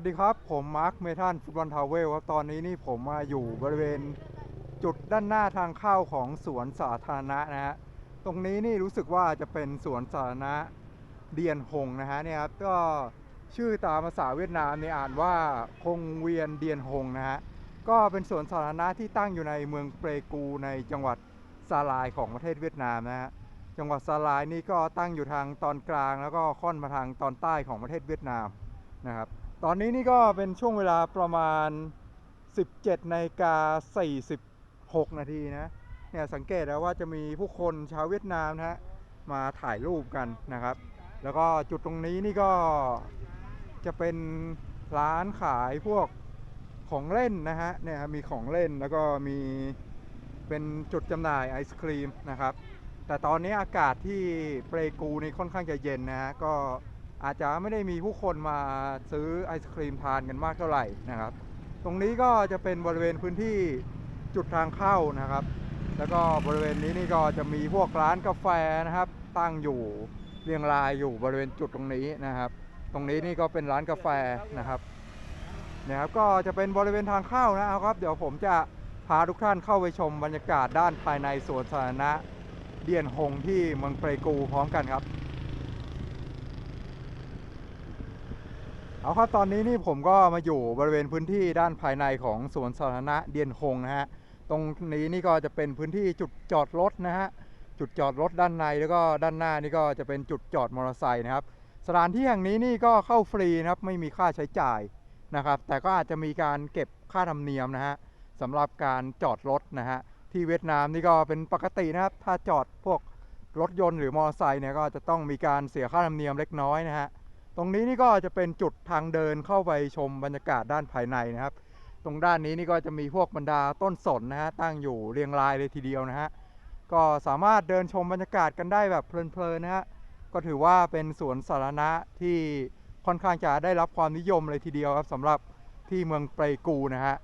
วัสดีครับ ผมมาร์คเมทันฟุตบอลทาวเวลครับ ตอนนี้นี่ผมมาอยู่บริเวณจุดด้านหน้าทางเข้าของสวนสาธารณะนะฮะ ตรงนี้นี่รู้สึกว่าจะเป็นสวนสาธารณะเดียนหงนะฮะเนี่ยครับ ก็ชื่อตามภาษาเวียดนามเนี่ยอ่านว่าคงเวียนเดียนหงนะฮะ ก็เป็นสวนสาธารณะที่ตั้งอยู่ในเมืองเปรกูในจังหวัดซาลายของประเทศเวียดนามนะฮะ จังหวัดซาลายนี่ก็ตั้งอยู่ทางตอนกลาง แล้วก็ค่อนมาทางตอนใต้ของประเทศเวียดนามนะครับ ตอนนี้นี่ก็เป็นช่วงเวลาประมาณ 17นาฬิกา46 นาทีนะ เนี่ยสังเกตแล้วว่าจะมีผู้คนชาวเวียดนามนะฮะมาถ่ายรูปกันนะครับ แล้วก็จุดตรงนี้นี่ก็จะเป็นร้านขายพวกของเล่นนะฮะ เนี่ยมีของเล่นแล้วก็มีเป็นจุดจำหน่ายไอศครีมนะครับ แต่ตอนนี้อากาศที่เปรกูนี่ค่อนข้างจะเย็นนะฮะ ก็ อาจจะไม่ได้มีผู้คนมาซื้อไอศครีมทานกันมากเท่าไหร่นะครับ ตรงนี้ก็จะเป็นบริเวณพื้นที่จุดทางเข้านะครับ แล้วก็บริเวณนี้นี่ก็จะมีพวกร้านกาแฟนะครับ ตั้งอยู่เรียงรายอยู่บริเวณจุดตรงนี้นะครับ ตรงนี้นี่ก็เป็นร้านกาแฟนะครับนี่ยครับก็จะเป็นบริเวณทางเข้านะครับ เดี๋ยวผมจะพาทุกท่านเข้าไปชมบรรยากาศด้านภายในสวนสาธารณะเดียนหงที่เมืองเปรกูพร้อมกันครับ เอาครับตอนนี้นี่ผมก็มาอยู่บริเวณพื้นที่ด้านภายในของสวนสาธารณะเดียนหงนะฮะตรงนี้นี่ก็จะเป็นพื้นที่จุดจอดรถนะฮะจุดจอดรถด้านในแล้วก็ด้านหน้านี่ก็จะเป็นจุดจอดมอเตอร์ไซค์นะครับสถานที่แห่งนี้นี่ก็เข้าฟรีนะครับไม่มีค่าใช้จ่ายนะครับแต่ก็อาจจะมีการเก็บค่าธรรมเนียมนะฮะสำหรับการจอดรถนะฮะที่เวียดนามนี่ก็เป็นปกตินะครับ ถ้าจอดพวกรถยนต์หรือมอเตอร์ไซค์เนี่ยก็จะต้องมีการเสียค่าธรรมเนียมเล็กน้อยนะฮะ ตรงนี้นี่ก็จะเป็นจุดทางเดินเข้าไปชมบรรยากาศด้านภายในนะครับ ตรงด้านนี้นี่ก็จะมีพวกบรรดาต้นสนนะฮะตั้งอยู่เรียงรายเลยทีเดียวนะฮะก็สามารถเดินชมบรรยากาศกันได้แบบเพลินๆนะฮะก็ถือว่าเป็นสวนสาธารณะที่ค่อนข้างจะได้รับความนิยมเลยทีเดียวครับสำหรับที่เมืองเปรกูนะฮะ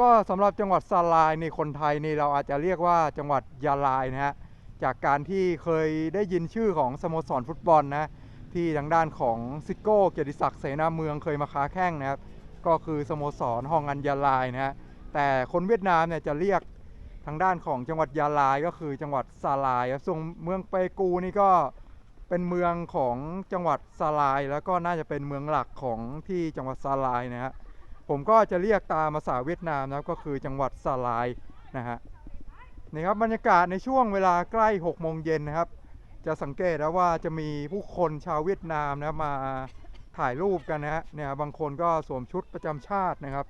ก็สำหรับจังหวัดซาลายในคนไทยนี่เราอาจจะเรียกว่าจังหวัดยาลายนะฮะจากการที่เคยได้ยินชื่อของสโมสรฟุตบอลนะ ที่ทางด้านของซิโก้เกียรติศักดิ์เสนาเมืองเคยมาค้าแข้งนะครับก็คือสโมสรฮองอันยาลายนะฮะแต่คนเวียดนามเนี่ยจะเรียกทางด้านของจังหวัดยาลายก็คือจังหวัดซาลายครับส่วนเมืองเปกูนี่ก็เป็นเมืองของจังหวัดซาลาย แล้วก็น่าจะเป็นเมืองหลักของที่จังหวัดซาลายนะฮะผมก็จะเรียกตามภาษาเวียดนามนะครับก็คือจังหวัดซาลายนะฮะนี่ครับบรรยากาศในช่วงเวลาใกล้6โมงเย็นนะครับ จะสังเกตแล้วว่าจะมีผู้คนชาวเวียดนามนะมาถ่ายรูปกันนะฮะเนี่ยบางคนก็สวมชุดประจำชาตินะครับ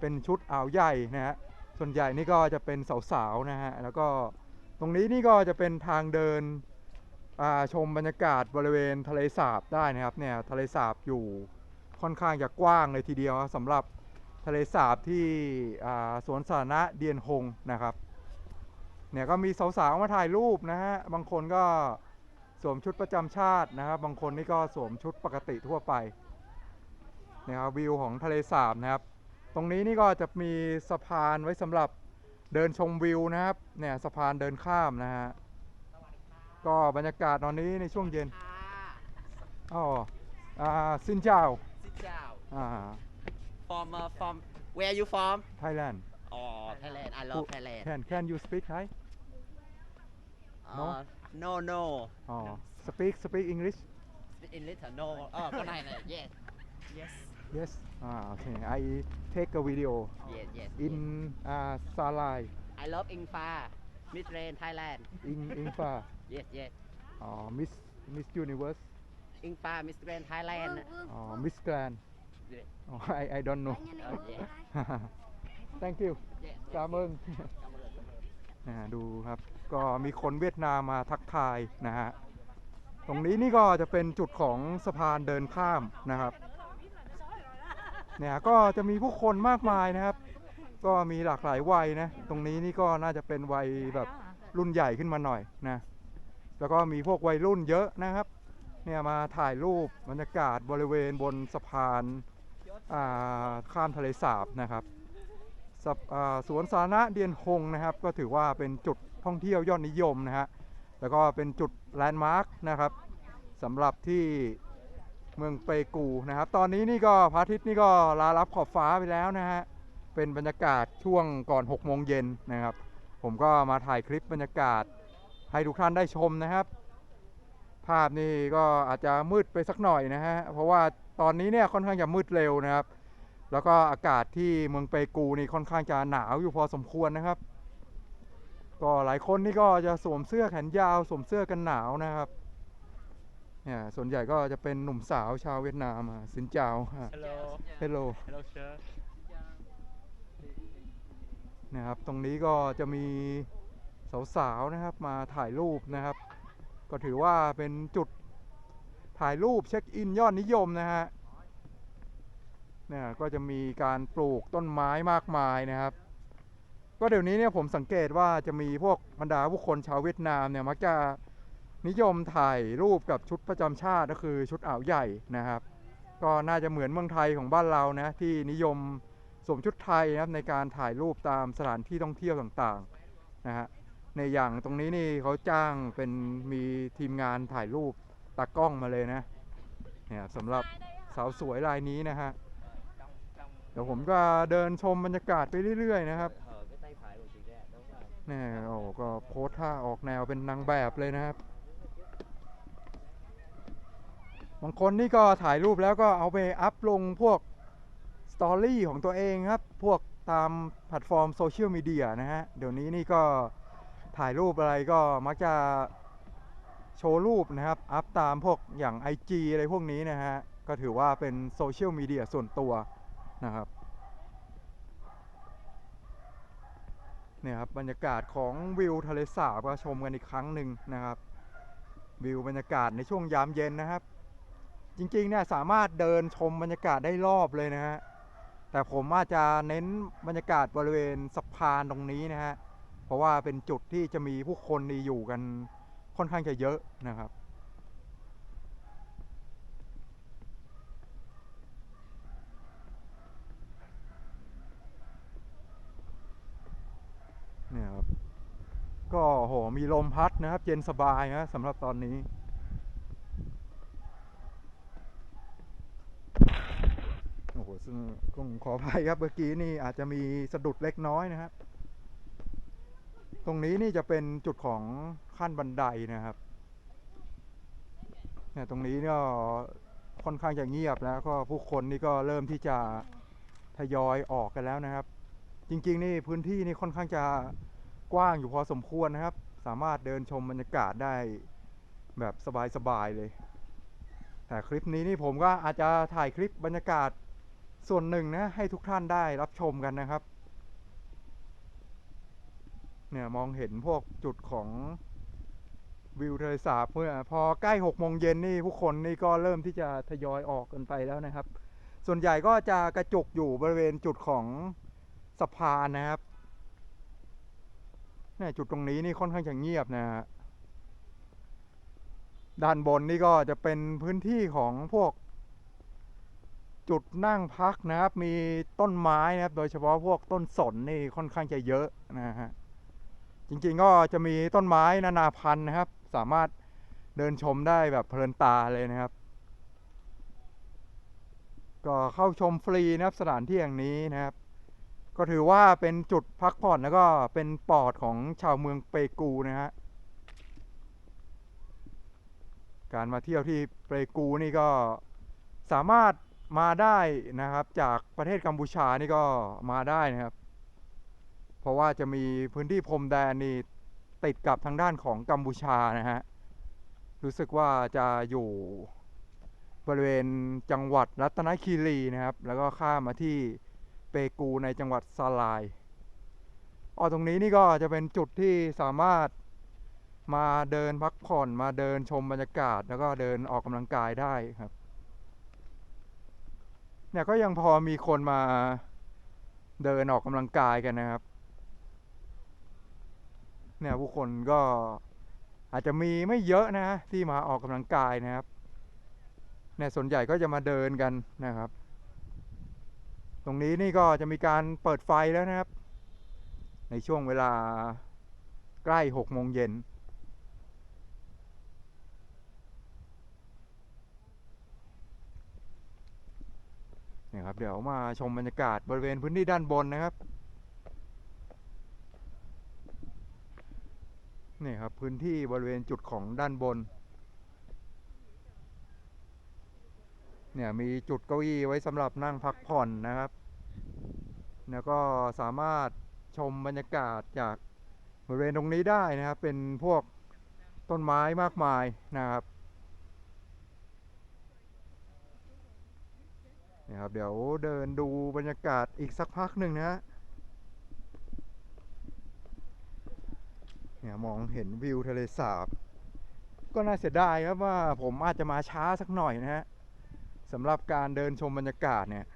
เป็นชุดอ่าวใหญ่นะฮะส่วนใหญ่นี่ก็จะเป็นสาวๆนะฮะแล้วก็ตรงนี้นี่ก็จะเป็นทางเดินชมบรรยากาศบริเวณทะเลสาบได้นะครับเนี่ยทะเลสาบอยู่ค่อนข้างจะกว้างเลยทีเดียวสำหรับทะเลสาบที่สวนสาธารณะเดียนฮงนะครับ เนี่ยก็มีสาวๆมาถ่ายรูปนะฮะ บางคนก็สวมชุดประจำชาตินะครับ บางคนนี่ก็สวมชุดปกติทั่วไปเนี่ยครับวิวของทะเลสาบนะครับ ตรงนี้นี่ก็จะมีสะพานไว้สำหรับเดินชมวิวนะครับ เนี่ยสะพานเดินข้ามนะฮะ ก็บรรยากาศตอนนี้ในช่วงเย็นค่ะอ๋ออ่าซินเจ้าสิเจ้าอ่า from uh, from where you from ไทยแลนด์ อ๋อ Thailand I love Thailand can can you speak Thai No? uh, no no อ๋อ speak speak English Speak English เหรอ no เออก็ได้นะ yes yes yes อ่าโอเค I take a video yes yes in uh, Salai I love Ingfa Miss Rain Thailand in Infa yes yes อ๋อ Miss Miss Universe Ingfa Miss Rain Thailand อ๋อ Miss Grand Yes. อ๋อ I I don't know โอเค thank you yes จามงนะดูครับ ก็มีคนเวียดนามมาทักทายนะฮะ ตรงนี้นี่ก็จะเป็นจุดของสะพานเดินข้ามนะครับ เนี่ยก็จะมีผู้คนมากมายนะครับ ก็มีหลากหลายวัยนะ ตรงนี้นี่ก็น่าจะเป็นวัยแบบรุ่นใหญ่ขึ้นมาหน่อยนะ แล้วก็มีพวกวัยรุ่นเยอะนะครับ เนี่ยมาถ่ายรูปบรรยากาศบริเวณบนสะพานข้ามทะเลสาบนะครับ สสวนสาธารณะเดียนฮงนะครับ ก็ถือว่าเป็นจุดท่องเที่ยวยอดนิยมนะฮะแล้วก็เป็นจุดแลนด์มาร์คนะครับสำหรับที่เมืองเปกูนะครับ ตอนนี้นี่ก็พระอาทิตย์นี่ก็ลารับขอบฟ้าไปแล้วนะฮะเป็นบรรยากาศช่วงก่อน6โมงเย็นนะครับ ผมก็มาถ่ายคลิปบรรยากาศให้ทุกท่านได้ชมนะครับ ภาพนี่ก็อาจจะมืดไปสักหน่อยนะฮะเพราะว่าตอนนี้เนี่ยค่อนข้างจะมืดเร็วนะครับ แล้วก็อากาศที่เมืองเปกูนี่ค่อนข้างจะหนาวอยู่พอสมควรนะครับ ก็หลายคนนี่ก็จะสวมเสื้อแขนยาวสวมเสื้อกันหนาวนะครับเนี่ยส่วนใหญ่ก็จะเป็นหนุ่มสาวชาวเวียดนามอะสินเจ้าฮะ Hello. เฮลโล Hello, sir. นะครับ ตรงนี้ก็จะมีสาวๆนะครับมาถ่ายรูปนะครับ ก็ถือว่าเป็นจุดถ่ายรูปเช็คอินยอดนิยมนะฮะ เนี่ยก็จะมีการปลูกต้นไม้มากมายนะครับ ก็เดี๋ยวนี้เนี่ยผมสังเกตว่าจะมีพวกบรรดาผู้คนชาวเวียดนามเนี่ยมักจะนิยมถ่ายรูปกับชุดประจำชาติก็คือชุดอ่าวใหญ่นะครับ ก็น่าจะเหมือนเมืองไทยของบ้านเรานะที่นิยมสวมชุดไทยนะครับในการถ่ายรูปตามสถานที่ท่องเที่ยวต่างๆนะฮะในอย่างตรงนี้นี่เขาจ้างเป็นมีทีมงานถ่ายรูปตากล้องมาเลยนะเนี่ยสำหรับสาวสวยรายนี้นะฮะ เดี๋ยวผมก็เดินชมบรรยากาศไปเรื่อยๆนะครับนี่โอ้ก็โพสท่าออกแนวเป็นนางแบบเลยนะครับ บางคนนี่ก็ถ่ายรูปแล้วก็เอาไปอัพลงพวกสตอรี่ของตัวเองครับ พวกตามแพลตฟอร์มโซเชียลมีเดียนะฮะ เดี๋ยวนี้นี่ก็ถ่ายรูปอะไรก็มักจะโชว์รูปนะครับ อัพตามพวกอย่าง IG อะไรพวกนี้นะฮะ ก็ถือว่าเป็นโซเชียลมีเดียส่วนตัว นะครับเนี่ยครับบรรยากาศของวิวทะเลสาบก็ชมกันอีกครั้งหนึ่งนะครับ วิวบรรยากาศในช่วงยามเย็นนะครับ จริงๆเนี่ยสามารถเดินชมบรรยากาศได้รอบเลยนะฮะแต่ผมอาจจะเน้นบรรยากาศบริเวณสะพานตรงนี้นะฮะเพราะว่าเป็นจุดที่จะมีผู้คนนี่อยู่กันค่อนข้างจะเยอะนะครับ เนี่ยครับก็โหมีลมพัดนะครับ เย็นสบายนะสำหรับตอนนี้ โอ้โหซึ่งต้องขออภัยครับเมื่อกี้นี่อาจจะมีสะดุดเล็กน้อยนะครับ ตรงนี้นี่จะเป็นจุดของขั้นบันไดนะครับเนี่ยตรงนี้เนี่ยค่อนข้างจะเงียบแล้วก็ผู้คนนี่ก็เริ่มที่จะทยอยออกกันแล้วนะครับ จริงๆนี่พื้นที่นี่ค่อนข้างจะกว้างอยู่พอสมควรนะครับ สามารถเดินชมบรรยากาศได้แบบสบายๆเลย แต่คลิปนี้นี่ผมก็อาจจะถ่ายคลิปบรรยากาศส่วนหนึ่งนะให้ทุกท่านได้รับชมกันนะครับเนี่ยมองเห็นพวกจุดของวิวทะเลสาบเมื่อพอใกล้หกโมงเย็นนี่ผู้คนนี่ก็เริ่มที่จะทยอยออกกันไปแล้วนะครับ ส่วนใหญ่ก็จะกระจุกอยู่บริเวณจุดของ สะพานนะครับเนี่ยจุดตรงนี้นี่ค่อนข้างจะเงียบนะฮะด้านบนนี่ก็จะเป็นพื้นที่ของพวก จุดนั่งพักนะครับ มีต้นไม้นะครับ โดยเฉพาะพวกต้นสนนี่ค่อนข้างจะเยอะนะฮะจริงๆก็จะมีต้นไม้นานาพันธุ์นะครับ สามารถเดินชมได้แบบเพลินตาเลยนะครับ ก็เข้าชมฟรีนะครับสถานที่แห่งนี้นะครับ ก็ถือว่าเป็นจุดพักผ่อนแล้วก็เป็นปอดของชาวเมืองเปกูนะฮะ การมาเที่ยวที่เปกูนี่ก็สามารถมาได้นะครับ จากประเทศกัมพูชานี่ก็มาได้นะครับ เพราะว่าจะมีพื้นที่พรมแดนนี่ติดกับทางด้านของกัมพูชานะฮะ รู้สึกว่าจะอยู่บริเวณจังหวัดรัตนคีรีนะครับ แล้วก็ข้ามมาที่ เปกูในจังหวัดซาลายอ๋อตรงนี้นี่ก็จะเป็นจุดที่สามารถมาเดินพักผ่อนมาเดินชมบรรยากาศ แล้วก็เดินออกกำลังกายได้ครับเนี่ยก็ยังพอมีคนมาเดินออกกำลังกายกันนะครับ เนี่ยผู้คนก็อาจจะมีไม่เยอะนะที่มาออกกำลังกายนะครับเนี่ยส่วนใหญ่ก็จะมาเดินกันนะครับ ตรงนี้นี่ก็จะมีการเปิดไฟแล้วนะครับ ในช่วงเวลาใกล้หกโมงเย็นเนี่ยครับเดี๋ยวมาชมบรรยากาศบริเวณพื้นที่ด้านบนนะครับนี่ครับพื้นที่บริเวณจุดของด้านบน เนี่ยมีจุดเก้าอี้ไว้สำหรับนั่งพักผ่อนนะครับ แล้วก็สามารถชมบรรยากาศจากบริเวณตรงนี้ได้นะครับ เป็นพวกต้นไม้มากมายนะครับเนี่ยครับเดี๋ยวเดินดูบรรยากาศอีกสักพักหนึ่งนะฮะเนี่ยมองเห็นวิวทะเลสาบ ก็น่าเสียดายครับว่าผมอาจจะมาช้าสักหน่อยนะฮะ สำหรับการเดินชมบรรยากาศเนี่ย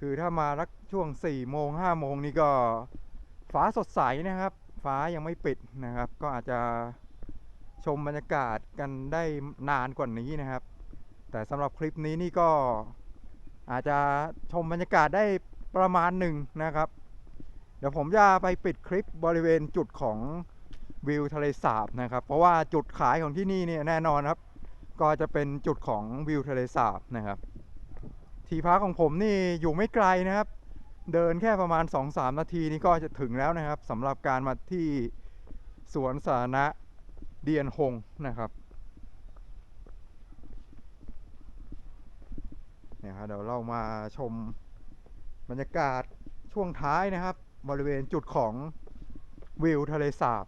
คือถ้ามารักช่วง4ี่โมงห้าโมงนี่ก็ฟ้าสดใสนะครับ ฟ้ายังไม่ปิดนะครับ ก็อาจจะชมบรรยากาศกันได้นานกว่านี้นะครับ แต่สำหรับคลิปนี้นี่ก็อาจจะชมบรรยากาศได้ประมาณหนึ่งนะครับ เดี๋ยวผมจะไปปิดคลิปบริเวณจุดของวิวทะเลสาบนะครับ เพราะว่าจุดขายของที่นี่เนี่ยแน่นอนครับ ก็จะเป็นจุดของวิวทะเลสาบนะครับ ที่พักของผมนี่อยู่ไม่ไกลนะครับ เดินแค่ประมาณ 2-3 นาทีนี่ก็จะถึงแล้วนะครับสำหรับการมาที่สวนสาธารณะเดียนหงนะครับเนี่ยครับเดี๋ยวเรามาชมบรรยากาศช่วงท้ายนะครับ บริเวณจุดของวิวทะเลสาบ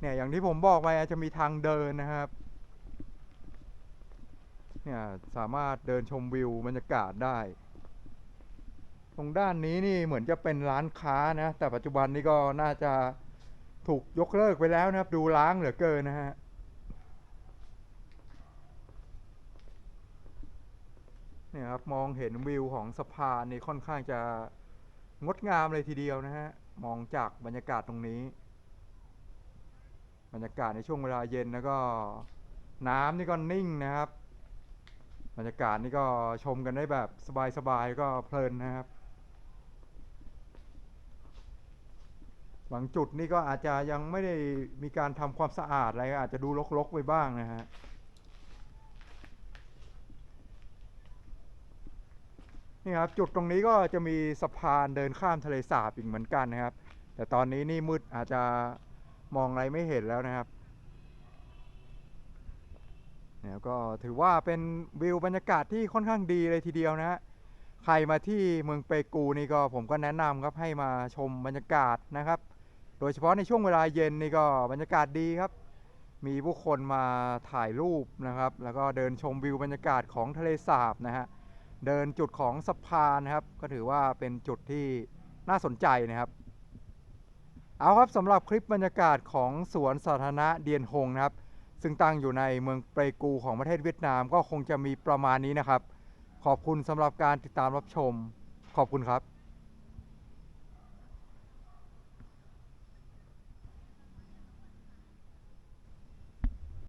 เนี่ยอย่างที่ผมบอกไปอาจจะมีทางเดินนะครับ เนี่ย สามารถเดินชมวิวบรรยากาศได้ ตรงด้านนี้นี่เหมือนจะเป็นร้านค้านะ แต่ปัจจุบันนี้ก็น่าจะถูกยกเลิกไปแล้วนะครับ ดูล้างเหลือเกินนะฮะเนี่ยครับมองเห็นวิวของสะพานนี่ค่อนข้างจะงดงามเลยทีเดียวนะฮะ มองจากบรรยากาศตรงนี้ บรรยากาศในช่วงเวลาเย็นแล้วก็ น้ำนี่ก็นิ่งนะครับ บรรยากาศนี่ก็ชมกันได้แบบสบายๆก็เพลินนะครับ บางจุดนี่ก็อาจจะยังไม่ได้มีการทำความสะอาดอะไรอาจจะดูรกๆไปบ้างนะฮะนี่ครับจุดตรงนี้ก็จะมีสะพานเดินข้ามทะเลสาบอีกเหมือนกันนะครับ แต่ตอนนี้นี่มืดอาจจะมองอะไรไม่เห็นแล้วนะครับ เนี่ยก็ถือว่าเป็นวิวบรรยากาศที่ค่อนข้างดีเลยทีเดียวนะฮะใครมาที่เมืองเปกูนี่ก็ผมก็แนะนำครับให้มาชมบรรยากาศนะครับ โดยเฉพาะในช่วงเวลาเย็นนี่ก็บรรยากาศดีครับ มีผู้คนมาถ่ายรูปนะครับ แล้วก็เดินชมวิวบรรยากาศของทะเลสาบนะฮะเดินจุดของสะพานนะครับ ก็ถือว่าเป็นจุดที่น่าสนใจนะครับ เอาครับสำหรับคลิปบรรยากาศของสวนสาธารณะเดียนฮงนะครับ ซึ่งตั้งอยู่ในเมืองเปรกูของประเทศเวียดนามก็คงจะมีประมาณนี้นะครับ ขอบคุณสำหรับการติดตามรับชม ขอบคุณครับ